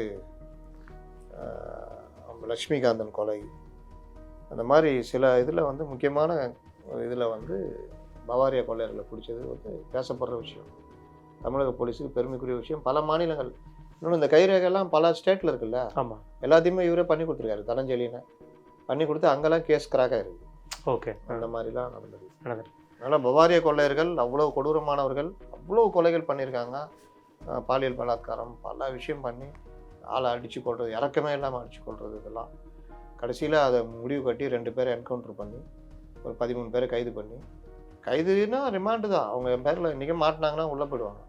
B: லக்ஷ்மிகாந்தன் கொலை அந்த மாதிரி சில இதில் வந்து முக்கியமான இதில் வந்து பவாரியா கொள்ளையர்களை பிடிச்சது வந்து பேசப்படுற விஷயம். தமிழக போலீஸுக்கு பெருமைக்குரிய விஷயம். பல மாநிலங்கள் இன்னொன்று இந்த கைரேகைலாம் பல ஸ்டேட்டில் இருக்குல்ல?
A: ஆமாம்
B: எல்லாத்தையுமே இவரே பண்ணி கொடுத்துருக்காரு தனஞ்சலின்னு பண்ணி கொடுத்து அங்கெல்லாம் கேஸ் கிராக் ஆயிருக்கு.
A: ஓகே.
B: அந்த மாதிரிலாம் நடந்தது. அதனால் பவாரிய கொள்ளையர்கள் அவ்வளோ கொடூரமானவர்கள் அவ்வளோ கொலைகள் பண்ணியிருக்காங்க. பாலியல் பலாத்காரம் பல விஷயம் பண்ணி ஆளை அடித்து கொள்வது இறக்கமே இல்லாமல் அடித்து கொள்வது இதெல்லாம். கடைசியில் அதை முடிவு கட்டி ரெண்டு பேரை என்கவுண்டர் பண்ணி ஒரு பதிமூணு பேரை கைது பண்ணி. கைதுனா ரிமாண்டு தான். அவங்க என் பேரில் இன்றைக்கி மாட்டினாங்கன்னா உள்ளே போயிடுவாங்க.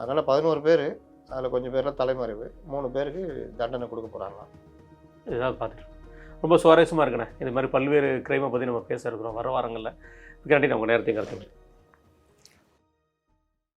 B: அதனால் பதினோரு பேர் அதில் கொஞ்சம் பேரில் தலைமறைவு. மூணு பேருக்கு தண்டனை கொடுக்க போகிறாங்களாம்
A: இதுதான் பார்த்துட்டு ரொம்ப சுவாரஸ்யமாக இருக்குண்ணே. இது மாதிரி பல்வேறு கிரைமை பற்றி நம்ம பேச இருக்கிறோம். வர வாரங்களில். இதுக்காண்டி நம்ம நேரத்தையும் கருத்து